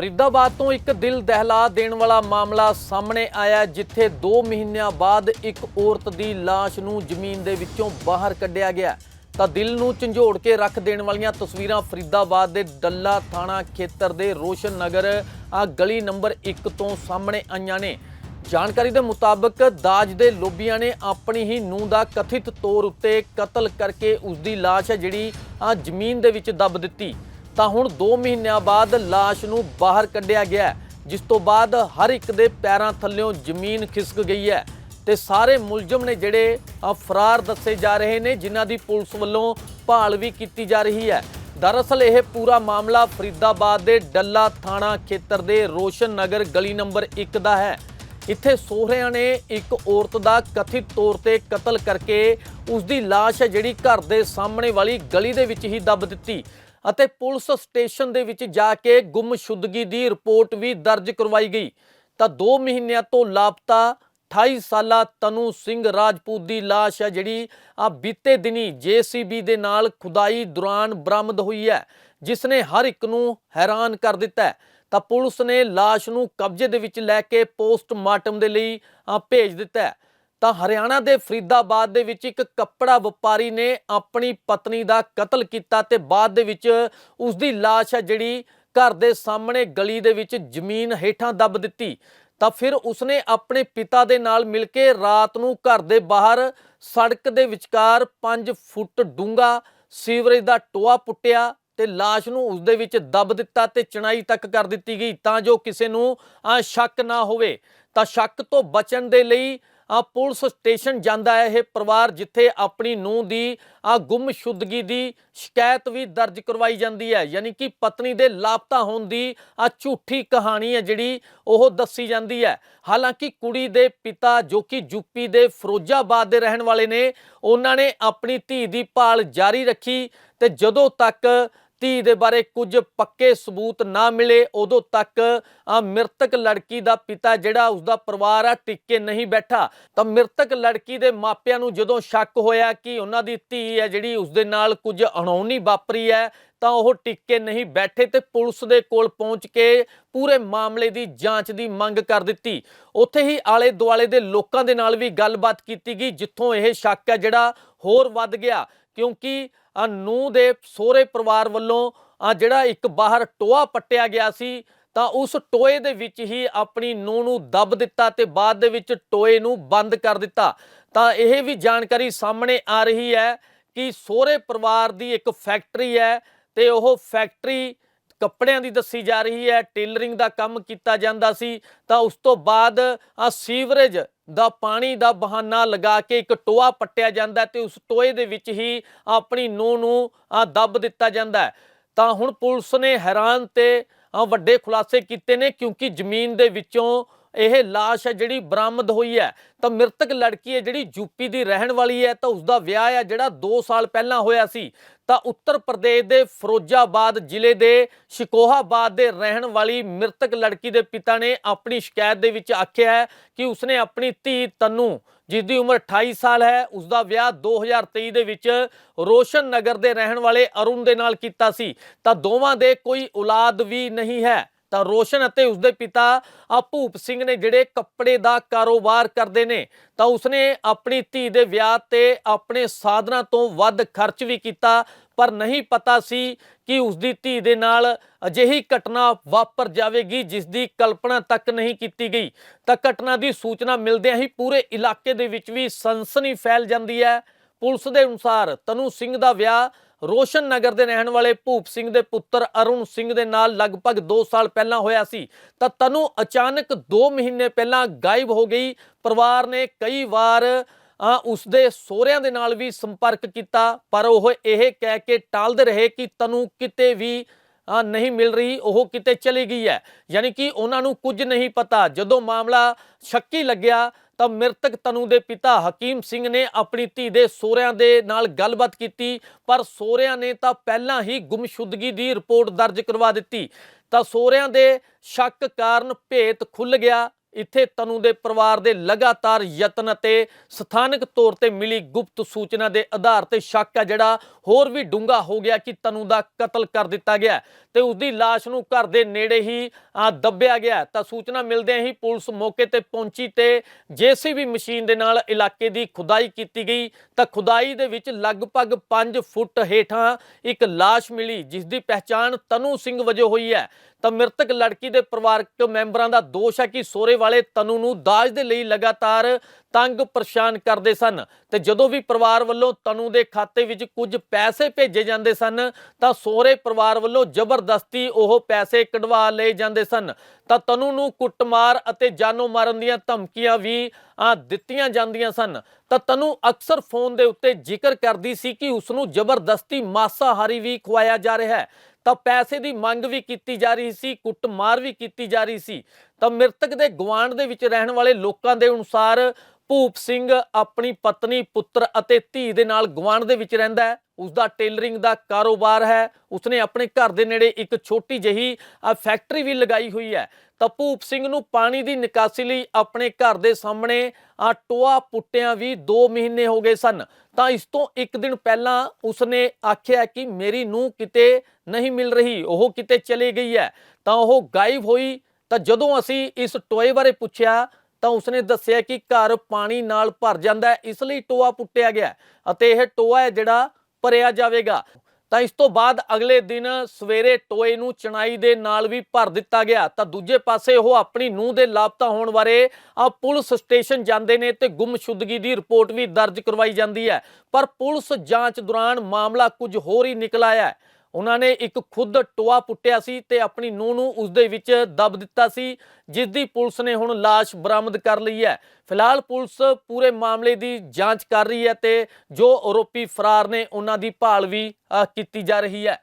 ਫਰੀਦਾਬਾਦ ਤੋਂ ਇੱਕ ਦਿਲ ਦਹਿਲਾ ਦੇਣ ਵਾਲਾ ਮਾਮਲਾ ਸਾਹਮਣੇ ਆਇਆ ਜਿੱਥੇ 2 ਮਹੀਨਿਆਂ ਬਾਅਦ ਇੱਕ ਔਰਤ ਦੀ ਲਾਸ਼ ਨੂੰ ਜ਼ਮੀਨ ਦੇ ਵਿੱਚੋਂ ਬਾਹਰ ਕੱਢਿਆ ਗਿਆ ਤਾਂ ਦਿਲ ਨੂੰ ਝੰਜੋੜ ਕੇ ਰੱਖ ਦੇਣ ਵਾਲੀਆਂ ਤਸਵੀਰਾਂ ਫਰੀਦਾਬਾਦ ਦੇ ਡੱਲਾ ਥਾਣਾ ਖੇਤਰ ਦੇ ਰੋਸ਼ਨ ਨਗਰ ਆ ਗਲੀ ਨੰਬਰ 1 ਤੋਂ ਸਾਹਮਣੇ ਆਈਆਂ ਨੇ। ਜਾਣਕਾਰੀ ਦੇ ਮੁਤਾਬਕ ਦਾਜ ਦੇ ਲੋਬੀਆਂ ਨੇ ਆਪਣੀ ਹੀ ਨੂੰਹ ਦਾ ਕਥਿਤ ਤੌਰ ਉੱਤੇ ਕਤਲ ਕਰਕੇ ਉਸ ਦੀ ਲਾਸ਼ ਹੈ, ਜਿਹੜੀ ਆ ਜ਼ਮੀਨ ਦੇ ਵਿੱਚ ਦੱਬ ਦਿੱਤੀ। ਤਾਂ ਹੁਣ 2 ਮਹੀਨਿਆਂ ਬਾਅਦ ਲਾਸ਼ ਨੂੰ ਬਾਹਰ ਕੱਢਿਆ ਗਿਆ ਜਿਸ ਤੋਂ ਬਾਅਦ ਹਰ ਇੱਕ ਦੇ ਪੈਰਾਂ ਥੱਲਿਓਂ ਜ਼ਮੀਨ ਖਿਸਕ ਗਈ ਹੈ ਤੇ ਸਾਰੇ ਮੁਲਜ਼ਮ ਨੇ ਜਿਹੜੇ ਫਰਾਰ ਦੱਸੇ ਜਾ ਰਹੇ ਨੇ, ਜਿਨ੍ਹਾਂ ਦੀ ਪੁਲਿਸ ਵੱਲੋਂ ਭਾਲ ਵੀ ਕੀਤੀ ਜਾ ਰਹੀ ਹੈ। ਦਰਅਸਲ ਇਹ ਪੂਰਾ ਮਾਮਲਾ ਫਰੀਦਾਬਾਦ ਦੇ ਡੱਲਾ ਥਾਣਾ ਖੇਤਰ ਦੇ ਰੋਸ਼ਨ ਨਗਰ ਗਲੀ ਨੰਬਰ 1 ਦਾ ਹੈ। ਇੱਥੇ ਸੋਹਰਿਆਂ ਨੇ ਇੱਕ ਔਰਤ ਦਾ ਕਥਿਤ ਤੌਰ ਤੇ ਕਤਲ ਕਰਕੇ ਉਸ ਦੀ ਲਾਸ਼ ਹੈ ਜਿਹੜੀ ਘਰ ਦੇ ਸਾਹਮਣੇ ਵਾਲੀ ਗਲੀ ਦੇ ਵਿੱਚ ਹੀ ਦੱਬ ਦਿੱਤੀ। ਅਤੇ ਪੁਲਿਸ ਸਟੇਸ਼ਨ ਦੇ ਵਿੱਚ ਜਾ ਕੇ ਗੁੰਮਸ਼ੁਦਗੀ ਦੀ ਰਿਪੋਰਟ ਵੀ ਦਰਜ ਕਰਵਾਈ ਗਈ। ਤਾਂ 2 ਮਹੀਨਿਆਂ ਤੋਂ ਲਾਪਤਾ 28 ਸਾਲਾ ਤਨੂ ਸਿੰਘ ਰਾਜਪੂਤ ਦੀ ਲਾਸ਼ ਹੈ ਜਿਹੜੀ ਆ ਬੀਤੇ ਦਿਨੀ ਜੀਸੀਬੀ ਦੇ ਨਾਲ ਖੁਦਾਈ ਦੌਰਾਨ ਬਰਾਮਦ ਹੋਈ ਹੈ ਜਿਸ ਨੇ ਹਰ ਇੱਕ ਨੂੰ ਹੈਰਾਨ ਕਰ ਦਿੱਤਾ ਹੈ। ਤਾਂ ਪੁਲਿਸ ਨੇ ਲਾਸ਼ ਨੂੰ ਕਬਜ਼ੇ ਦੇ ਵਿੱਚ ਲੈ ਕੇ ਪੋਸਟਮਾਰਟਮ ਦੇ ਲਈ ਭੇਜ ਦਿੱਤਾ ਹੈ। ਤਾਂ ਹਰਿਆਣਾ ਦੇ ਫਰੀਦਾਬਾਦ ਦੇ ਵਿੱਚ ਇੱਕ ਕੱਪੜਾ ਵਪਾਰੀ ਨੇ ਆਪਣੀ ਪਤਨੀ ਦਾ ਕਤਲ ਕੀਤਾ ਤੇ ਬਾਅਦ ਦੇ ਵਿੱਚ ਉਸ ਦੀ ਲਾਸ਼ ਹੈ ਜਿਹੜੀ ਘਰ ਦੇ ਸਾਹਮਣੇ ਗਲੀ ਦੇ ਵਿੱਚ ਜ਼ਮੀਨ ਹੇਠਾਂ ਦੱਬ ਦਿੱਤੀ। ਤਾਂ ਫਿਰ ਉਸਨੇ ਆਪਣੇ ਪਿਤਾ ਦੇ ਨਾਲ ਮਿਲ ਕੇ ਰਾਤ ਨੂੰ ਘਰ ਦੇ ਬਾਹਰ ਸੜਕ ਦੇ ਵਿਚਕਾਰ 5 ਫੁੱਟ ਡੂੰਘਾ ਸੀਵਰੇਜ ਦਾ ਟੋਆ ਪੁੱਟਿਆ ਤੇ ਲਾਸ਼ ਨੂੰ ਉਸ ਦੇ ਵਿੱਚ ਦੱਬ ਦਿੱਤਾ ਤੇ ਚਣਾਈ ਤੱਕ ਕਰ ਦਿੱਤੀ ਗਈ ਤਾਂ ਜੋ ਕਿਸੇ ਨੂੰ ਆ ਸ਼ੱਕ ਨਾ ਹੋਵੇ। ਤਾਂ ਸ਼ੱਕ ਤੋਂ ਬਚਣ ਦੇ ਲਈ ਪੁਲਿਸ ਸਟੇਸ਼ਨ ਜਾਂਦਾ ਹੈ ਇਹ ਪਰਿਵਾਰ, ਜਿੱਥੇ ਆਪਣੀ ਨੂੰਹ ਦੀ ਆ ਗੁੰਮਸ਼ੁਦਗੀ ਦੀ ਸ਼ਿਕਾਇਤ ਵੀ ਦਰਜ ਕਰਵਾਈ ਜਾਂਦੀ ਹੈ। ਯਾਨੀ ਕਿ ਪਤਨੀ ਦੇ ਲਾਪਤਾ ਹੋਣ ਦੀ ਆ ਝੂਠੀ ਕਹਾਣੀ ਹੈ ਜਿਹੜੀ ਉਹ ਦੱਸੀ ਜਾਂਦੀ ਹੈ। ਹਾਲਾਂਕਿ ਕੁੜੀ ਦੇ ਪਿਤਾ, ਜੋ ਕਿ ਯੂਪੀ ਦੇ ਫਿਰੋਜ਼ਾਬਾਦ ਦੇ ਰਹਿਣ ਵਾਲੇ ਨੇ, ਉਹਨਾਂ ਨੇ ਆਪਣੀ ਧੀ ਦੀ ਭਾਲ ਜਾਰੀ ਰੱਖੀ ਤੇ ਜਦੋਂ ਤੱਕ ਧੀ ਦੇ ਬਾਰੇ ਕੁਝ ਪੱਕੇ ਸਬੂਤ ਨਾ ਮਿਲੇ, ਉਦੋਂ ਤੱਕ ਮ੍ਰਿਤਕ ਲੜਕੀ ਦਾ ਪਿਤਾ ਜਿਹੜਾ ਉਸਦਾ ਪਰਿਵਾਰ ਆ ਟਿੱਕੇ ਨਹੀਂ ਬੈਠਾ। ਤਾਂ ਮ੍ਰਿਤਕ ਲੜਕੀ ਦੇ ਮਾਪਿਆਂ ਨੂੰ ਜਦੋਂ ਸ਼ੱਕ ਹੋਇਆ ਕਿ ਉਹਨਾਂ ਦੀ ਧੀ ਹੈ ਜਿਹੜੀ ਉਸਦੇ ਨਾਲ ਕੁਝ ਅਣਹੋਣੀ ਵਾਪਰੀ ਹੈ ਤਾਂ ਉਹ ਟਿੱਕੇ ਨਹੀਂ ਬੈਠੇ ਤੇ ਪੁਲਿਸ ਦੇ ਕੋਲ ਪਹੁੰਚ ਕੇ ਪੂਰੇ ਮਾਮਲੇ ਦੀ ਜਾਂਚ ਦੀ ਮੰਗ ਕਰ ਦਿੱਤੀ। ਉੱਥੇ ਹੀ ਆਲੇ ਦੁਆਲੇ ਦੇ ਲੋਕਾਂ ਦੇ ਨਾਲ ਵੀ ਗੱਲਬਾਤ ਕੀਤੀ ਗਈ, ਜਿੱਥੋਂ ਇਹ ਸ਼ੱਕ ਹੈ ਜਿਹੜਾ ਹੋਰ ਵੱਧ ਗਿਆ, ਕਿਉਂਕਿ ਆ ਨੂੰ ਦੇ ਸਹੁਰੇ ਪਰਿਵਾਰ ਵੱਲੋਂ ਜਿਹੜਾ ਇੱਕ ਬਾਹਰ ਟੋਆ ਪੱਟਿਆ ਗਿਆ ਸੀ, ਤਾਂ ਉਸ ਟੋਏ ਦੇ ਵਿੱਚ ਹੀ ਆਪਣੀ ਨੂੰਹ ਨੂੰ ਦੱਬ ਦਿੱਤਾ ਤੇ ਬਾਅਦ ਦੇ ਵਿੱਚ ਟੋਏ ਨੂੰ ਬੰਦ ਕਰ ਦਿੱਤਾ। ਤਾਂ ਇਹ ਵੀ ਜਾਣਕਾਰੀ ਸਾਹਮਣੇ ਆ ਰਹੀ ਹੈ ਕਿ ਸਹੁਰੇ ਪਰਿਵਾਰ ਦੀ ਇੱਕ ਫੈਕਟਰੀ ਹੈ ਤੇ ਉਹ ਫੈਕਟਰੀ ਕੱਪੜਿਆਂ ਦੀ ਦੱਸੀ ਜਾ ਰਹੀ ਹੈ, ਟੇਲਰਿੰਗ ਦਾ ਕੰਮ ਕੀਤਾ ਜਾਂਦਾ ਸੀ, ਤਾਂ ਉਸ ਤੋਂ ਬਾਅਦ ਆ ਸੀਵਰੇਜ ਦਾ ਪਾਣੀ ਦਾ ਬਹਾਨਾ ਲਗਾ ਕੇ ਇੱਕ ਟੋਆ ਪੱਟਿਆ ਜਾਂਦਾ ਹੈ ਤੇ ਉਸ ਟੋਏ ਦੇ ਵਿੱਚ ਹੀ ਆਪਣੀ ਨੂੰਹ ਨੂੰ ਆ ਦੱਬ ਦਿੱਤਾ ਜਾਂਦਾ ਤਾਂ ਹੁਣ ਪੁਲਿਸ ਨੇ ਹੈਰਾਨ ਤੇ ਵੱਡੇ ਖੁਲਾਸੇ ਕੀਤੇ ਨੇ ਕਿਉਂਕਿ ਜ਼ਮੀਨ ਦੇ ਵਿੱਚੋਂ ਇਹ ਲਾਸ਼ ਹੈ ਜਿਹੜੀ ਬਰਾਮਦ ਹੋਈ ਹੈ। ਤਾਂ ਮ੍ਰਿਤਕ ਲੜਕੀ ਹੈ ਜਿਹੜੀ ਯੂਪੀ ਦੀ ਰਹਿਣ ਵਾਲੀ ਹੈ, ਤਾਂ ਉਸ ਦਾ ਵਿਆਹ ਹੈ ਜਿਹੜਾ 2 ਸਾਲ ਪਹਿਲਾਂ ਹੋਇਆ ਸੀ। ਤਾਂ ਉੱਤਰ ਪ੍ਰਦੇਸ਼ ਦੇ ਫਿਰੋਜ਼ਾਬਾਦ ਜ਼ਿਲ੍ਹੇ ਦੇ ਸ਼ਿਕੋਹਾਬਾਦ ਦੇ ਰਹਿਣ ਵਾਲੀ ਮ੍ਰਿਤਕ ਲੜਕੀ ਦੇ ਪਿਤਾ ਨੇ ਆਪਣੀ ਸ਼ਿਕਾਇਤ ਦੇ ਵਿੱਚ ਆਖਿਆ ਹੈ ਕਿ ਉਸਨੇ ਆਪਣੀ ਧੀ ਤਨੂ, ਜਿਸ ਦੀ ਉਮਰ 28 ਸਾਲ ਹੈ ਉਸ ਦਾ ਵਿਆਹ 2023 ਦੇ ਵਿੱਚ ਰੋਸ਼ਨ ਨਗਰ ਦੇ ਰਹਿਣ ਵਾਲੇ ਅਰੁਣ ਦੇ ਨਾਲ ਕੀਤਾ ਸੀ। ਤਾਂ ਦੋਵਾਂ ਦੇ ਕੋਈ ਔਲਾਦ ਵੀ ਨਹੀਂ ਹੈ। ਤਾਂ ਰੋਸ਼ਨ ਅਤੇ ਉਸਦੇ ਪਿਤਾ ਭੂਪ ਸਿੰਘ ਨੇ ਜਿਹੜੇ ਕੱਪੜੇ ਦਾ ਕਾਰੋਬਾਰ ਕਰਦੇ ਨੇ, ਤਾਂ ਉਸਨੇ ਆਪਣੀ ਧੀ ਦੇ ਵਿਆਹ ਤੇ ਆਪਣੇ ਸਾਧਨਾਂ ਤੋਂ ਵੱਧ ਖਰਚ ਵੀ ਕੀਤਾ, ਪਰ ਨਹੀਂ ਪਤਾ ਸੀ ਕਿ ਉਸਦੀ ਧੀ ਦੇ ਨਾਲ ਅਜਿਹੀ ਘਟਨਾ ਵਾਪਰ ਜਾਵੇਗੀ ਜਿਸ ਦੀ ਕਲਪਨਾ ਤੱਕ ਨਹੀਂ ਕੀਤੀ ਗਈ। ਤਾਂ ਘਟਨਾ ਦੀ ਸੂਚਨਾ ਮਿਲਦਿਆਂ ਹੀ ਪੂਰੇ ਇਲਾਕੇ ਦੇ ਵਿੱਚ ਵੀ ਸਨਸਨੀ ਫੈਲ ਜਾਂਦੀ ਹੈ। ਪੁਲਿਸ ਦੇ ਅਨੁਸਾਰ ਤਨੂ ਸਿੰਘ ਦਾ ਵਿਆਹ ਰੋਸ਼ਨ ਨਗਰ ਦੇ ਰਹਿਣ ਵਾਲੇ ਭੂਪ ਸਿੰਘ ਦੇ ਪੁੱਤਰ ਅਰੁਣ ਸਿੰਘ ਦੇ ਨਾਲ ਲਗਭਗ 2 ਸਾਲ ਪਹਿਲਾਂ ਹੋਇਆ ਸੀ। ਤਾਂ ਤਨੂ ਅਚਾਨਕ 2 ਮਹੀਨੇ ਪਹਿਲਾਂ ਗਾਇਬ ਹੋ ਗਈ। ਪਰਿਵਾਰ ਨੇ ਕਈ ਵਾਰ ਆ ਉਸਦੇ ਸਹੁਰਿਆਂ ਦੇ ਨਾਲ ਵੀ ਸੰਪਰਕ ਕੀਤਾ। ਪਰ ਉਹ ਇਹ ਕਹਿ ਕੇ ਟਾਲਦੇ ਰਹੇ ਕਿ ਤਨੂ ਕਿਤੇ ਵੀ ਨਹੀਂ ਮਿਲ ਰਹੀ, ਉਹ ਕਿਤੇ ਚਲੀ ਗਈ ਹੈ। ਯਾਨੀ ਕਿ ਉਹਨਾਂ ਨੂੰ ਕੁਝ ਨਹੀਂ ਪਤਾ। ਜਦੋਂ ਮਾਮਲਾ ਸ਼ੱਕੀ ਲੱਗਿਆ ਤਾਂ ਮ੍ਰਿਤਕ ਤਨੂ ਦੇ ਪਿਤਾ ਹਕੀਮ ਸਿੰਘ ਨੇ ਆਪਣੀ ਧੀ ਦੇ ਸਹੁਰਿਆਂ ਦੇ ਨਾਲ ਗੱਲਬਾਤ ਕੀਤੀ, ਪਰ ਸਹੁਰਿਆਂ ਨੇ ਤਾਂ ਪਹਿਲਾਂ ਹੀ ਗੁੰਮਸ਼ੁਦਗੀ ਦੀ ਰਿਪੋਰਟ ਦਰਜ ਕਰਵਾ ਦਿੱਤੀ। ਤਾਂ ਸਹੁਰਿਆਂ ਦੇ ਸ਼ੱਕ ਕਾਰਨ ਭੇਤ ਖੁੱਲ ਗਿਆ ਇੱਥੇ ਤਨੂ ਦੇ ਪਰਿਵਾਰ ਦੇ ਲਗਾਤਾਰ ਯਤਨ ਅਤੇ ਸਥਾਨਕ ਤੌਰ ਤੇ ਮਿਲੀ ਗੁਪਤ ਸੂਚਨਾ ਦੇ ਆਧਾਰ ਤੇ ਸ਼ੱਕ ਹੈ ਜਿਹੜਾ ਹੋਰ ਵੀ ਡੂੰਘਾ ਹੋ ਗਿਆ ਕਿ ਤਨੂ ਦਾ ਕਤਲ ਕਰ ਦਿੱਤਾ ਗਿਆ ਹੈ। ਤੇ ਉਸ ਦੀ ਲਾਸ਼ ਨੂੰ ਘਰ ਦੇ ਨੇੜੇ ਹੀ ਦੱਬਿਆ ਗਿਆ ਤਾਂ ਸੂਚਨਾ ਮਿਲਦਿਆਂ ਹੀ ਪੁਲਿਸ ਮੌਕੇ ਤੇ ਪਹੁੰਚੀ ਤੇ ਜੀਸੀਬੀ ਮਸ਼ੀਨ ਦੇ ਨਾਲ ਇਲਾਕੇ ਦੀ ਖੁਦਾਈ ਕੀਤੀ ਗਈ ਤਾਂ ਖੁਦਾਈ ਦੇ ਵਿੱਚ ਲਗਭਗ 5 ਫੁੱਟ ਹੇਠਾਂ ਇੱਕ ਲਾਸ਼ ਮਿਲੀ, ਜਿਸ ਦੀ ਪਹਿਚਾਣ ਤਨੂ ਸਿੰਘ ਵਜੋਂ ਹੋਈ ਹੈ ਤਾਂ ਮ੍ਰਿਤਕ ਲੜਕੀ ਦੇ ਪਰਿਵਾਰਕ ਮੈਂਬਰਾਂ ਦਾ ਦੋਸ਼ ਹੈ ਕਿ ਸੋਰੇ ਵਾਲੇ ਤਨੂ ਨੂੰ ਦਾਜ ਦੇ ਲਈ ਲਗਾਤਾਰ ਤੰਗ ਪਰੇਸ਼ਾਨ ਕਰਦੇ ਸਨ ਤੇ ਜਦੋਂ ਵੀ ਪਰਿਵਾਰ ਵੱਲੋਂ ਤਨੂ ਦੇ ਖਾਤੇ ਵਿੱਚ ਕੁਝ ਪੈਸੇ ਭੇਜੇ ਜਾਂਦੇ ਸਨ ਤਾਂ ਸੋਰੇ ਪਰਿਵਾਰ ਵੱਲੋਂ ਜ਼ਬਰਦਸਤੀ ਉਹ ਪੈਸੇ ਕਢਵਾ ਲਏ ਜਾਂਦੇ ਸਨ। ਤਾਂ ਤਨੂ ਨੂੰ ਕੁੱਟਮਾਰ ਅਤੇ ਜਾਨੋਂ ਮਾਰਨ ਦੀਆਂ ਧਮਕੀਆਂ ਵੀ ਦਿੱਤੀਆਂ ਜਾਂਦੀਆਂ ਸਨ। ਤਾਂ ਤਨੂ ਅਕਸਰ ਫੋਨ ਦੇ ਉੱਤੇ ਜ਼ਿਕਰ ਕਰਦੀ ਸੀ ਕਿ ਉਸ ਨੂੰ ਜ਼ਬਰਦਸਤੀ ਮਾਸਾਹਾਰੀ ਵੀ ਖਵਾਇਆ ਜਾ ਰਿਹਾ ਹੈ। ਤਾਂ ਪੈਸੇ ਦੀ ਮੰਗ ਵੀ ਕੀਤੀ ਜਾ ਰਹੀ ਸੀ, ਕੁੱਟਮਾਰ ਵੀ ਕੀਤੀ ਜਾ ਰਹੀ ਸੀ। ਤਾਂ ਮ੍ਰਿਤਕ ਦੇ ਗਵਾਂਢ ਦੇ ਵਿੱਚ ਰਹਿਣ ਵਾਲੇ ਲੋਕਾਂ ਦੇ ਅਨੁਸਾਰ ਭੂਪ ਸਿੰਘ ਆਪਣੀ ਪਤਨੀ, ਪੁੱਤਰ ਅਤੇ ਧੀ ਦੇ ਨਾਲ ਗਵਾਂਢ ਦੇ ਵਿੱਚ ਰਹਿੰਦਾ ਹੈ। ਉਸ ਦਾ ਟੇਲਰਿੰਗ ਦਾ ਕਾਰੋਬਾਰ ਹੈ। ਉਸਨੇ ਆਪਣੇ ਘਰ ਦੇ ਨੇੜੇ ਇੱਕ ਛੋਟੀ ਜਿਹੀ ਫੈਕਟਰੀ ਵੀ ਲਗਾਈ ਹੋਈ ਹੈ। ਤਾਂ ਭੂਪ ਸਿੰਘ ਨੂੰ ਪਾਣੀ ਦੀ ਨਿਕਾਸੀ ਲਈ ਆਪਣੇ ਘਰ ਦੇ ਸਾਹਮਣੇ ਆ ਟੋਆ ਪੁੱਟਿਆਂ ਵੀ 2 ਮਹੀਨੇ ਹੋ ਗਏ ਸਨ। ਤਾਂ ਇਸ ਤੋਂ ਇੱਕ ਦਿਨ ਪਹਿਲਾਂ ਉਸਨੇ ਆਖਿਆ ਕਿ ਮੇਰੀ ਨੂੰ ਕਿਤੇ ਨਹੀਂ ਮਿਲ ਰਹੀ, ਉਹ ਕਿਤੇ ਚਲੀ ਗਈ ਹੈ। ਤਾਂ ਉਹ ਗਾਇਬ ਹੋਈ। ਤਾਂ ਜਦੋਂ ਅਸੀਂ ਇਸ ਟੋਏ ਬਾਰੇ ਪੁੱਛਿਆ, ਤਾਂ ਉਸਨੇ ਦੱਸਿਆ ਕਿ ਘਰ ਪਾਣੀ ਨਾਲ ਭਰ ਜਾਂਦਾ ਇਸ ਲਈ ਟੋਆ ਪੁੱਟਿਆ ਗਿਆ ਅਤੇ ਇਹ ਟੋਆ ਹੈ ਜਿਹੜਾ ਭਰਿਆ ਜਾਵੇਗਾ। ਤਾਂ ਇਸ ਤੋਂ ਬਾਅਦ ਅਗਲੇ ਦਿਨ ਸਵੇਰੇ ਟੋਏ ਨੂੰ ਚਣਾਈ ਦੇ ਨਾਲ ਵੀ ਭਰ ਦਿੱਤਾ ਗਿਆ। ਤਾਂ ਦੂਜੇ ਪਾਸੇ ਉਹ ਆਪਣੀ ਨੂੰਹ ਦੇ ਲਾਪਤਾ ਹੋਣ ਬਾਰੇ ਆ ਪੁਲਿਸ ਸਟੇਸ਼ਨ ਜਾਂਦੇ ਨੇ ਤੇ ਗੁੰਮਸ਼ੁਦਗੀ ਦੀ ਰਿਪੋਰਟ ਵੀ ਦਰਜ ਕਰਵਾਈ ਜਾਂਦੀ ਹੈ। ਪਰ ਪੁਲਿਸ ਜਾਂਚ ਦੌਰਾਨ ਮਾਮਲਾ ਕੁਝ ਹੋਰ ਹੀ ਨਿਕਲ ਆਇਆ ਹੈ। ਉਹਨਾਂ ਨੇ ਇੱਕ ਖੁਦ ਟੋਆ ਪੁੱਟਿਆ ਸੀ ਤੇ ਆਪਣੀ ਨੂੰਹ ਨੂੰ ਉਸ ਦੇ ਵਿੱਚ ਦਬ ਦਿੱਤਾ ਸੀ ਜਿਸ ਦੀ ਪੁਲਿਸ ਨੇ ਹੁਣ ਲਾਸ਼ ਬਰਾਮਦ ਕਰ ਲਈ ਹੈ। ਫਿਲਹਾਲ ਪੁਲਿਸ ਪੂਰੇ ਮਾਮਲੇ ਦੀ ਜਾਂਚ ਕਰ ਰਹੀ ਹੈ ਤੇ ਜੋ ਆਰੋਪੀ ਫਰਾਰ ਨੇ, ਉਹਨਾਂ ਦੀ ਭਾਲ ਵੀ ਕੀਤੀ ਜਾ ਰਹੀ ਹੈ।